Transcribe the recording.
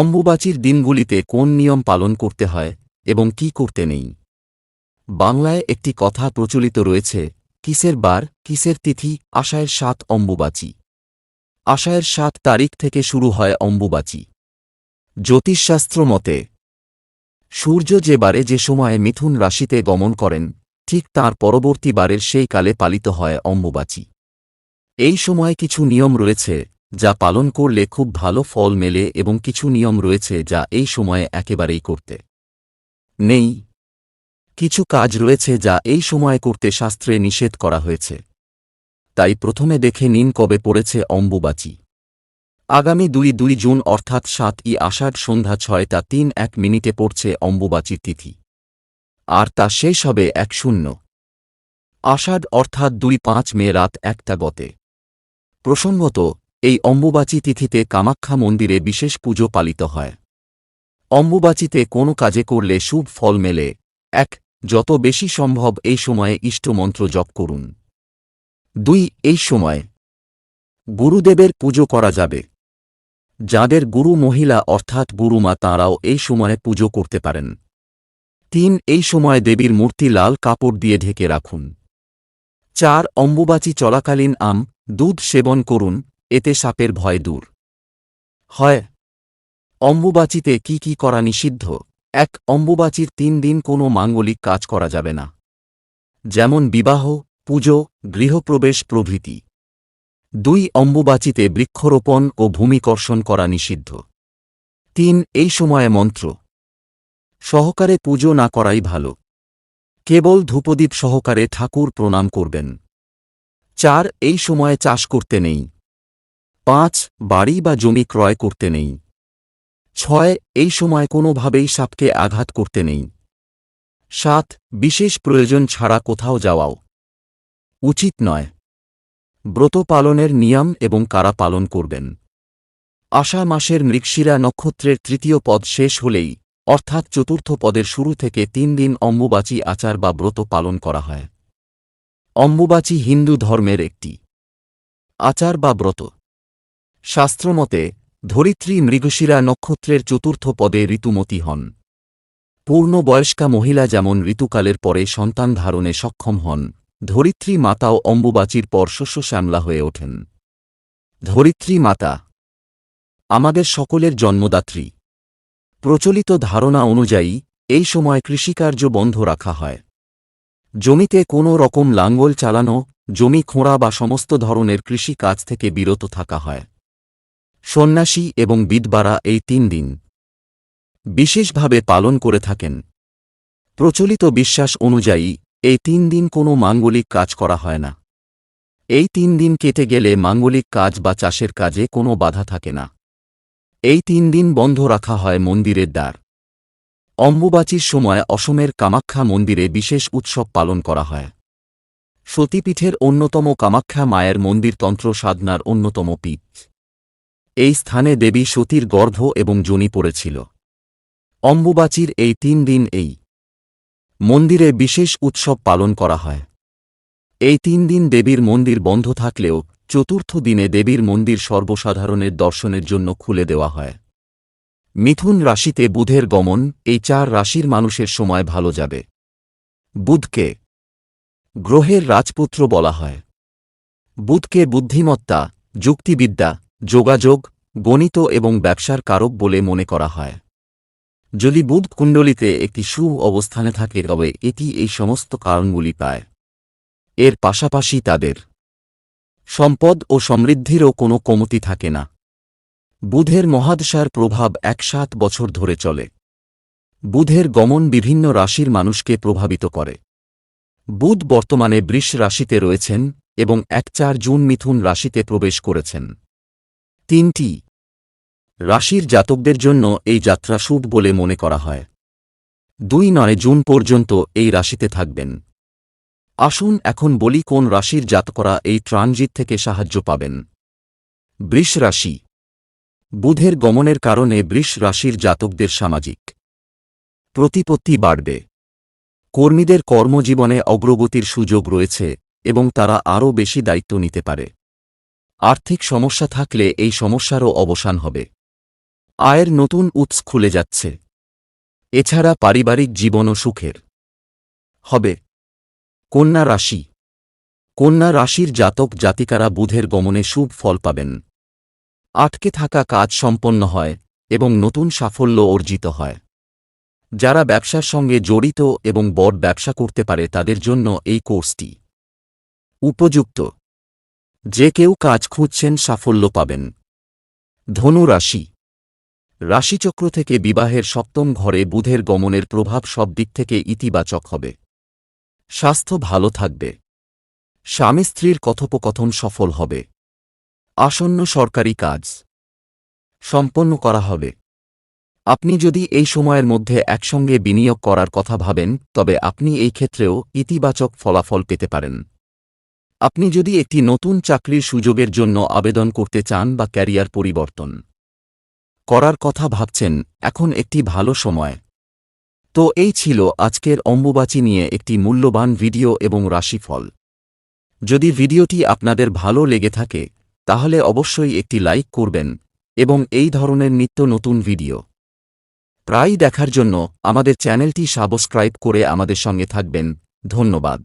অম্বুবাচীর দিনগুলিতে কোন নিয়ম পালন করতে হয় এবং কি করতে নেই? বাংলায় একটি কথা প্রচলিত রয়েছে, কিসের বার, কিসের তিথি, আষাঢ়ের সাত অম্বুবাচী। আষাঢ়ের সাত তারিখ থেকে শুরু হয় অম্বুবাচী। জ্যোতিষশাস্ত্র মতে, সূর্য যে বারে যে সময়ে মিথুন রাশিতে গমন করেন, ঠিক তার পরবর্তী বারের সেই কালে পালিত হয় অম্বুবাচী। এই সময়ে কিছু নিয়ম রয়েছে যা পালন করলে খুব ভালো ফল মেলে এবং কিছু নিয়ম রয়েছে যা এই সময়ে একেবারেই করতে নেই। কিছু কাজ রয়েছে যা এই সময়ে করতে শাস্ত্রে নিষেধ করা হয়েছে। তাই প্রথমে দেখে নিন কবে পড়েছে অম্বুবাচী। আগামী দুই দুই জুন অর্থাৎ সাত ই আষাঢ় সন্ধ্যা ছয়টা তিন এক মিনিটে পড়ছে অম্বুবাচীর তিথি। আর তা শেষ হবে এক শূন্য। আষাঢ় অর্থাৎ দুই পাঁচ মে রাত একটা গতে। প্রসঙ্গত এই অম্বুবাচী তিথিতে কামাখ্যা মন্দিরে বিশেষ পুজো পালিত হয়। অম্বুবাচীতে কোনো কাজে করলে শুভ ফল মেলে। এক, যত বেশি সম্ভব এই সময়ে ইষ্টমন্ত্র জপ করুন। দুই, এই সময় গুরুদেবের পুজো করা যাবে। যাদের গুরু মহিলা অর্থাৎ গুরুমা তাঁরাও এই সময়ে পুজো করতে পারেন। তিন, এই সময় দেবীর মূর্তি লাল কাপড় দিয়ে ঢেকে রাখুন। চার, অম্বুবাচী চলাকালীন আম, দুধ সেবন করুন। এতে সাপের ভয় দূর। হয়, অম্বুবাচীতে কি কি করা নিষিদ্ধ? এক, অম্বুবাচীর তিন দিন কোনো মাঙ্গলিক কাজ করা যাবে না। যেমন বিবাহ, পুজো, গৃহপ্রবেশ প্রভৃতি। দুই, অম্বুবাচীতে বৃক্ষরোপণ ও ভূমিকর্ষণ করা নিষিদ্ধ। তিন, এই সময়ে মন্ত্র। সহকারে পুজো না করাই ভালো। কেবল ধূপদীপ সহকারে ঠাকুর প্রণাম করবেন। চার, এই সময়ে চাষ করতে নেই। পাঁচ, বাড়ি বা জমি ক্রয় করতে নেই। ছয়, এই সময় কোনোভাবেই সাপকে আঘাত করতে নেই। সাত, বিশেষ প্রয়োজন ছাড়া কোথাও যাওয়াও। উচিত নয়। ব্রত পালনের নিয়ম এবং কারা পালন করবেন। আষা মাসের মৃগশিরা নক্ষত্রের তৃতীয় পদ শেষ হলেই, অর্থাৎ চতুর্থ পদের শুরু থেকে তিন দিন অম্বুবাচী আচার বা ব্রত পালন করা হয়। অম্বুবাচী হিন্দু ধর্মের একটি। আচার বা ব্রত। শাস্ত্রমতে, ধরিত্রী মৃগশিরা নক্ষত্রের চতুর্থ পদে ঋতুমতী হন। পূর্ণ বয়স্কা মহিলা যেমন ঋতুকালের পরে সন্তান ধারণে সক্ষম হন, ধরিত্রী মাতাও অম্বুবাচীর পর শস্য শ্যামলা হয়ে ওঠেন। ধরিত্রী মাতা, আমাদের সকলের জন্মদাত্রী। প্রচলিত ধারণা অনুযায়ী, এই সময় কৃষিকার্য বন্ধ রাখা হয়। জমিতে কোনো রকম লাঙ্গল চালানো, জমি খোঁড়া বা সমস্ত ধরনের কৃষি কাজ থেকে বিরত থাকা হয়। সন্ন্যাসী এবং বিদবারা এই তিন দিন বিশেষভাবে পালন করে থাকেন। প্রচলিত বিশ্বাস অনুযায়ী, এই তিন দিন কোনো মাঙ্গলিক কাজ করা হয় না। এই তিন দিন কেটে গেলে মাঙ্গলিক কাজ বা চাষের কাজে কোনো বাধা থাকে না। এই তিন দিন বন্ধ রাখা হয় মন্দিরের দ্বার। অম্বুবাচীর সময় অসমের কামাখ্যা মন্দিরে বিশেষ উৎসব পালন করা হয়। সতীপীঠের অন্যতম কামাখ্যা মায়ের মন্দির তন্ত্র সাধনার অন্যতম পীঠ। এই স্থানে দেবী সতীর গর্ভ এবং জনি পড়েছিল। অম্বুবাচীর এই তিন দিন এই মন্দিরে বিশেষ উৎসব পালন করা হয়। এই তিন দিন দেবীর মন্দির বন্ধ থাকলেও চতুর্থ দিনে দেবীর মন্দির সর্বসাধারণের দর্শনের জন্য খুলে দেওয়া হয়। মিথুন রাশিতে বুধের গমন, এই চার রাশির মানুষের সময় ভালো যাবে। বুধকে গ্রহের রাজপুত্র বলা হয়। বুধকে বুদ্ধিমত্তা, যুক্তিবিদ্যা যোগাযোগ, গণিত এবং ব্যবসার কারক বলে মনে করা হয়। যদি বুধ কুণ্ডলিতে একটি সু অবস্থানে থাকে, তবে এটি এই সমস্ত কারণগুলি পায়। এর পাশাপাশি তাদের সম্পদ ও সমৃদ্ধিরও কোনো কমতি থাকে না। বুধের মহাদশার প্রভাব এক সাত বছর ধরে চলে। বুধের গমন বিভিন্ন রাশির মানুষকে প্রভাবিত করে। বুধ বর্তমানে বৃষ রাশিতে রয়েছেন এবং এক চার জুন মিথুন রাশিতে প্রবেশ করেছেন। তিনটি। রাশির জাতকদের জন্য এই যাত্রা শুভ বলে মনে করা হয়। দুই নয় জুন পর্যন্ত এই রাশিতে থাকবেন। আসুন এখন বলি কোন রাশির জাতকরা এই ট্রানজিট থেকে সাহায্য পাবেন। বৃষ রাশি। বুধের গমনের কারণে বৃষ রাশির জাতকদের সামাজিক প্রতিপত্তি বাড়বে। কর্মীদের কর্মজীবনে অগ্রগতির সুযোগ রয়েছে এবং তারা আরও বেশি দায়িত্ব নিতে পারে। আর্থিক সমস্যা থাকলে এই সমস্যারও অবসান হবে। আয়ের নতুন উৎস খুলে যাচ্ছে। এছাড়া পারিবারিক জীবনও সুখের। হবে। কন্যা রাশি। কন্যা রাশির জাতক জাতিকারা বুধের গমনে শুভ ফল পাবেন। আটকে থাকা কাজ সম্পন্ন হয় এবং নতুন সাফল্য অর্জিত হয়। যারা ব্যবসার সঙ্গে জড়িত এবং বড় ব্যবসা করতে পারে তাদের জন্য এই কোর্সটি। উপযুক্ত। যে কেউ কাজ খুঁজছেন সাফল্য পাবেন। ধনু রাশি। রাশিচক্র থেকে বিবাহের সপ্তম ঘরে বুধের গমনের প্রভাব সব দিক থেকে ইতিবাচক হবে। স্বাস্থ্য ভালো থাকবে। স্বামী স্ত্রীর কথোপকথন সফল হবে। আসন্ন সরকারি কাজ। সম্পন্ন করা হবে। আপনি যদি এই সময়ের মধ্যে একসঙ্গে বিনিয়োগ করার কথা ভাবেন, তবে আপনি এই ক্ষেত্রেও ইতিবাচক ফলাফল পেতে পারেন। আপনি যদি একটি নতুন চাকরির সুযোগের জন্য আবেদন করতে চান বা ক্যারিয়ার পরিবর্তন করার কথা ভাবছেন, এখন একটি ভালো সময়। তো এই ছিল আজকের অম্বুবাচী নিয়ে একটি মূল্যবান ভিডিও এবং রাশিফল। যদি ভিডিওটি আপনাদের ভালো লেগে থাকে, তাহলে অবশ্যই একটি লাইক করবেন এবং এই ধরনের নিত্য নতুন ভিডিও প্রায় দেখার জন্য আমাদের চ্যানেলটি সাবস্ক্রাইব করে আমাদের সঙ্গে থাকবেন। ধন্যবাদ।